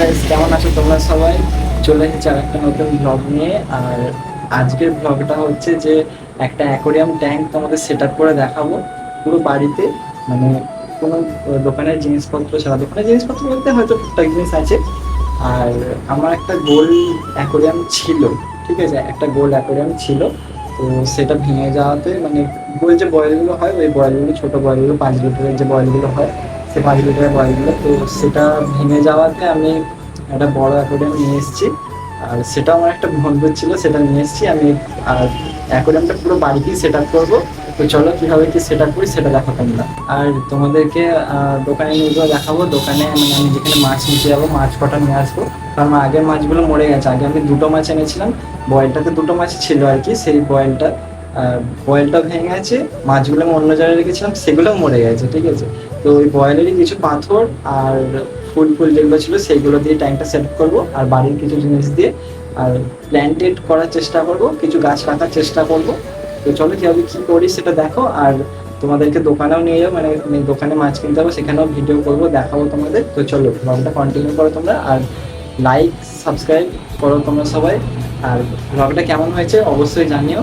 Guys কেমন আছো তোমরা সবাই? চলে এসেছি আর একটা নতুন ব্লগ নিয়ে। আর আজকের ব্লগটা হচ্ছে যে একটা অ্যাকোরিয়াম ট্যাঙ্ক তোমাদের সেট আপ করে দেখাবো পুরো বাড়িতে। মানে কোনো দোকানের জিনিসপত্র ছাড়া দোকানের জিনিসপত্র বলতে হয়তো টুকটাক জিনিস আছে। আর আমার একটা গোল অ্যাকোরিয়াম ছিল, ঠিক আছে? একটা গোল অ্যাকোরিয়াম ছিল। তো সেটা ভেঙে যাওয়াতে মানে গোল যে বয়েলগুলো হয়, ওই বয়েলগুলো ছোটো বয়েলগুলো পাঁচ লিটারের যে বয়েলগুলো হয় সে পাঁচ লিটারের বয়েলগুলো তো সেটা ভেঙে যাওয়াতে আমি একটা বড় অ্যাকোরিয়াম নিয়ে এসেছি। আর সেটা আমার একটা বন্ধু ছিল, সেটা নিয়ে এসেছি। আমি আর অ্যাকোরিয়ামটা পুরো বাড়িতেই সেট আপ করব। তো চলো কীভাবে কি সেট আপ করি সেটা দেখো না আর তোমাদেরকে দোকানে নিয়ে গিয়ে দেখাবো। দোকানে মানে আমি যেখানে মাছ নিতে যাব, মাছ কটা নিয়ে আসব। কারণ আগের মাছগুলো মরে গেছে। আগে আমি দুটো মাছ এনেছিলাম। বয়েলটাতে দুটো মাছ ছিল আর কি, সেই বয়েলটা। বয়েলটা ভেঙে গেছে। মাছগুলো আমি অন্য জায়গায় রেখেছিলাম, সেগুলোও মরে গেছে, ঠিক আছে? তো ওই বয়েলেরই কিছু পাথর আর ফুল ফুল যেগুলো ছিল সেইগুলো দিয়ে ট্যাঙ্কটা সেট করব আর বাড়ির কিছু জিনিস দিয়ে আর প্ল্যান্টেড করার চেষ্টা করব, কিছু গাছ রাখার চেষ্টা করব। তো চলো কীভাবে কী করি সেটা দেখো আর তোমাদেরকে দোকানেও নিয়ে যাব মানে দোকানে মাছ কিনতে যাব, সেখানেও ভিডিও করব, দেখাবো তোমাদের। তো চলো ব্লগটা কন্টিনিউ করো তোমরা আর লাইক সাবস্ক্রাইব করো তোমরা সবাই। আর ব্লগটা কেমন হয়েছে অবশ্যই জানিও।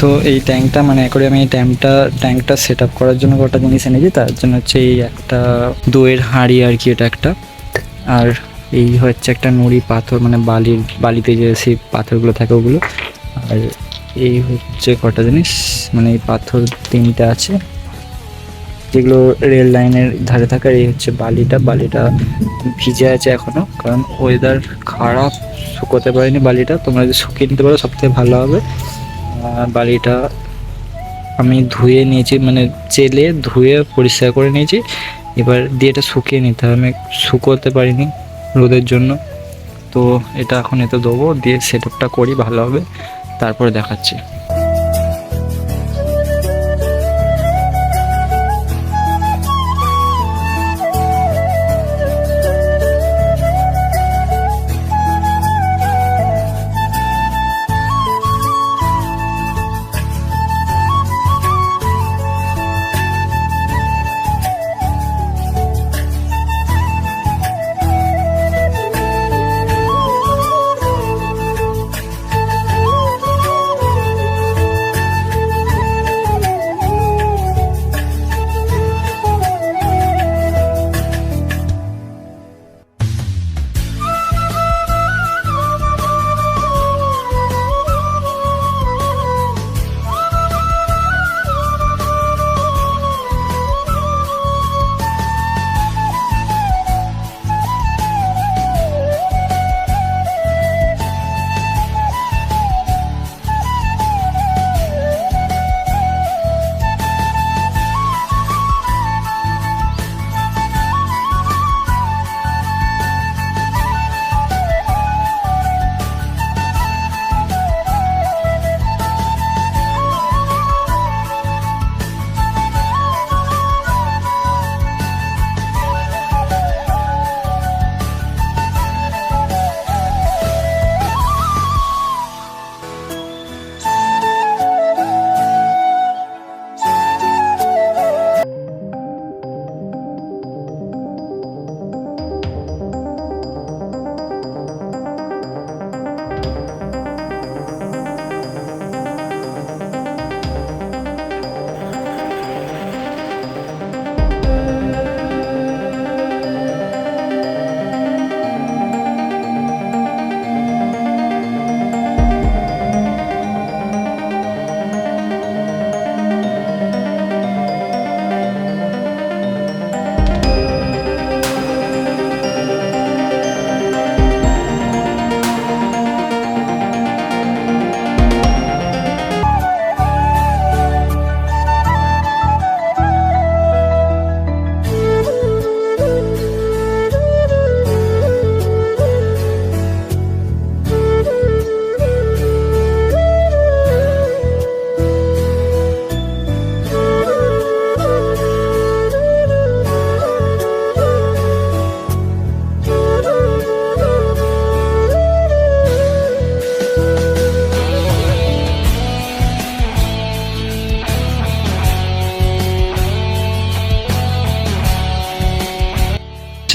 তো এই ট্যাঙ্কটা মানে করে আমি এই ট্যাঙ্কটা ট্যাঙ্কটা সেট আপ করার জন্য কটা জিনিস এনেছি। তার জন্য হচ্ছে এই একটা দইয়ের হাঁড়ি আর কি এটা একটা। আর এই হচ্ছে একটা নুড়ি পাথর মানে বালির, বালিতে যে সেই পাথরগুলো থাকে ওগুলো। আর এই হচ্ছে কটা জিনিস মানে এই পাথর তিনটা আছে। যেগুলো রেল লাইনের ধারে থাকার এই হচ্ছে বালিটা। বালিটা ভিজে আছে এখনও কারণ ওয়েদার খারাপ, শুকোতে পারেনি বালিটা। তোমরা যদি শুকিয়ে নিতে পারো, সবথেকে ভালো হবে। বালিটা আমি ধুয়ে নিয়েছি মানে চেলে ধুয়ে পরিষ্কার করে নিয়েছি। এবার দিয়ে এটা শুকিয়ে নিতে হবে। আমি শুকোতে পারিনি রোদের জন্য। তো এটা এখন এতে দেবো দিয়ে সেট আপটা করি, ভালো হবে। তারপরে দেখাচ্ছি।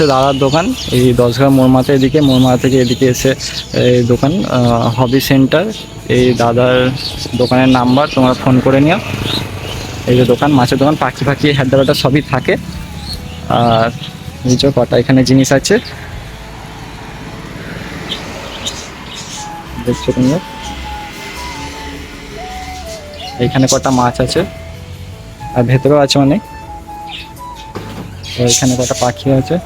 হচ্ছে দাদার দোকান, এই দশঘর মোড়মাথা এদিকে, মোড়মাথা থেকে এদিকে এসে এই দোকান হবি সেন্টার, এই দাদার দোকানের নাম্বার, তোমরা ফোন করে নিও। এই যে দোকান, মাছের দোকান, পাখি পাখি হ্যাড্ডাবাটা সবই থাকে। আর নিচে কটা এখানে জিনিস আছে। দেখছ তুমি এখানে কটা মাছ আছে, আর ভেতরেও আছে অনেক। এখানে কটা পাখি আছে।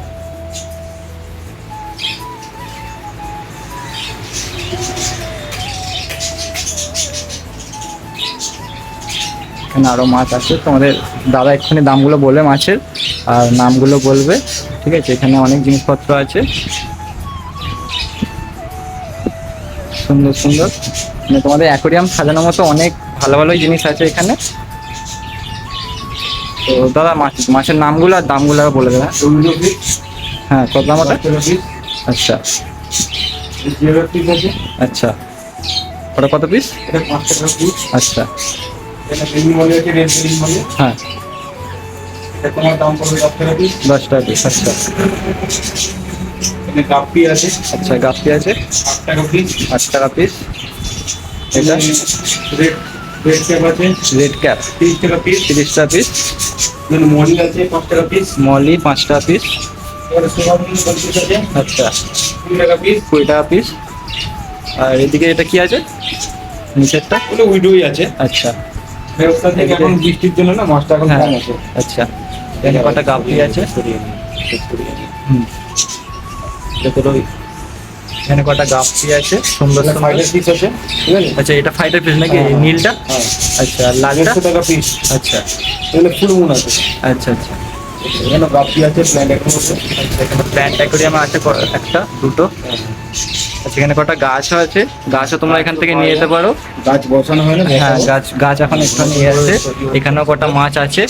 এখানে আরও মাছ আছে। তোমাদের দাদা এক্ষুনি দামগুলো বলবে মাছের আর নামগুলো বলবে ঠিক আছে? এখানে অনেক জিনিসপত্র আছে। সুন্দর সুন্দর। মানে তোমাদের অ্যাকোরিয়াম সাজানোর মতো অনেক ভালো ভালো জিনিস আছে এখানে। তো দাদা মাছ মাছের নামগুলো আর দামগুলো বলে দেবে। হ্যাঁ? কত দাম ওটা? আচ্ছা। আচ্ছা। ওটা কত পিস আচ্ছা। হ্যাঁ। তোমার দাম পড়বে দশ টাকা পিস দশ টাকা পিস আচ্ছা। গাপ্পি আছে। আচ্ছা গাপ্পি আছে। আট টাকা পিস আট টাকা পিস এটা? রেড রেড ক্যাপ আছে। Red cap. তিরিশ টাকা পিস তিরিশ টাকা পিস মলি আছে পাঁচ টাকা পিস মলি পাঁচ টাকা আচ্ছা। কুড়ি টাকা পিস কুড়ি টাকা পিস আর এদিকে এটা কি আছে? নিচেরটা? ওটা উইডোই আছে। আচ্ছা। ব্যবসা থেকে এখন বৃষ্টির জন্য না মাছটা এখন হ্যাঁ কম আছে আচ্ছা। এখানে কটা গাপ্পি আছে? ওই- এখানে কটা গাপ্পি আছে? সুন্দর সুন্দর। পিস আছে ঠিক আছে? আচ্ছা এটা ফাইটার পিস নাকি? নীলটা হ্যাঁ আচ্ছা আর লালটা? টাকা পিস আচ্ছা। এখানে ফুল মুন আছে। আচ্ছা আচ্ছা। এখানে গাপ্পি আছে প্ল্যান্ট এখন আছে আচ্ছা এখানে প্ল্যান্ট অ্যাকোরিয়াম আছে একটা দুটো। আচ্ছা এখানে কটা গাছও আছে গাছও তোমরা এখান থেকে নিয়ে যেতে পারো। গাছ বসানো হয় না হ্যাঁ গাছ গাছ এখন এখানে নিয়ে আছে এখানেও কটা মাছ আছে।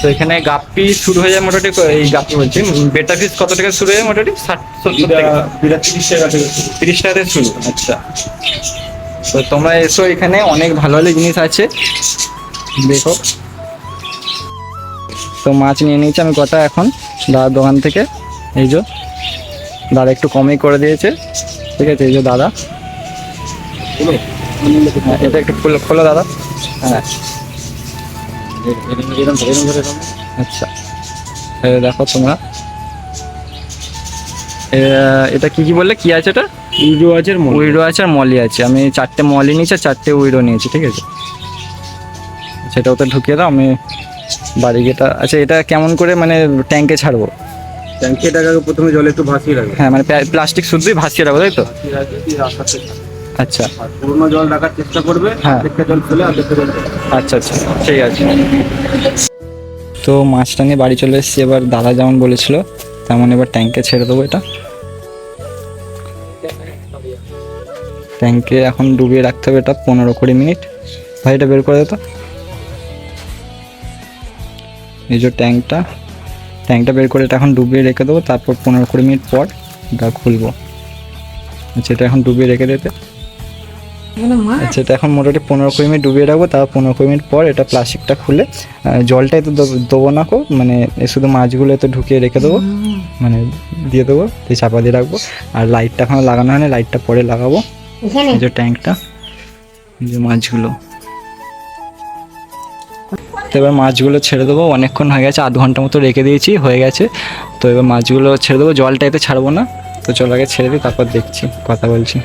তো এখানে গাপ্পি শুরু হয়ে যায় মোটামুটি এই গাপ্পি বলছি। বেটা ফিস কত টাকা শুরু হয়ে যায় মোটামুটি? ষাট সত্তর টাকা। তিরিশ টাকা। তিরিশ টাকা থেকে শুরু আচ্ছা। তো তোমরা এসো এখানে অনেক ভালো ভালো জিনিস আছে। দেখো। তো মাছ নিয়ে নিয়েছি আমি কটা এখন দাদার দোকান থেকে। এই যে। দাদা একটু কমই করে দিয়েছে। ঠিক আছে এই যে দাদা। হ্যাঁ, এটা একটু খোলো খোলো দাদা। হ্যাঁ। আচ্ছা। দেখো তোমরা। এটা কি কি বললে? কি আছে এটা? উইডো আছে উইডো আছে আর মলি আছে। আমি চারটে মলি নিয়েছি আর চারটে উইডো নিয়েছি ঠিক আছে। সেটা ওতে ঢুকিয়ে দাও আমি বাড়ি গেটা আচ্ছা এটা কেমন করে মানে ট্যাঙ্কে ছাড়বো? ট্যাঙ্কি এটাকে প্রথমে জলে একটু ভাসিয়ে রাখবে হ্যাঁ মানে প্লাস্টিক শুদ্ধই ভাসিয়ে রাখব তাই তো? ভাসিয়ে রাখবে, দিয়ে আচ্ছা। পুরোনো জল রাখার চেষ্টা করবে হ্যাঁ। জল ফেলে জল আচ্ছা আচ্ছা ঠিক আছে। তো মাছটা নিয়ে বাড়ি চলে এসেছি এবার দাদা যেমন বলেছিল তেমন এবার ট্যাঙ্কে ছেড়ে দেবো এটা। ট্যাঙ্কে এখন ডুবিয়ে রাখতে হবে এটা পনেরো কুড়ি মিনিট। ভাই এটা বের করে দে তো। এই যে ট্যাঙ্কটা ট্যাঙ্কটা বের করে এটা এখন ডুবিয়ে রেখে দেবো তারপর পনেরো কুড়ি মিনিট পর এটা খুলবো। আচ্ছা এটা এখন ডুবিয়ে রেখে দিতে। আচ্ছা এটা এখন মোটামুটি পনেরো কুড়ি মিনিট ডুবিয়ে রাখব তারপর পনেরো কুড়ি মিনিট পর এটা প্লাস্টিকটা খুলে জলটাই তো দেবো- না কো মানে শুধু মাছগুলো তো ঢুকিয়ে রেখে দেবো মানে দিয়ে দেবো দিয়ে চাপা দিয়ে রাখব। আর লাইটটা এখনও লাগানো হয়নি লাইটটা পরে লাগাবো। যে ট্যাঙ্কটা যে মাছগুলো। তো এবার মাছগুলো ছেড়ে দেবো। অনেকক্ষণ হয়ে গেছে, আধ ঘণ্টা মতো রেখে দিয়েছি, হয়ে গেছে। তো এবার মাছগুলো ছেড়ে দেবো, জলটা এতে ছাড়বো না। তো চল আগে ছেড়ে দিই, তারপর দেখছি, কথা বলছি।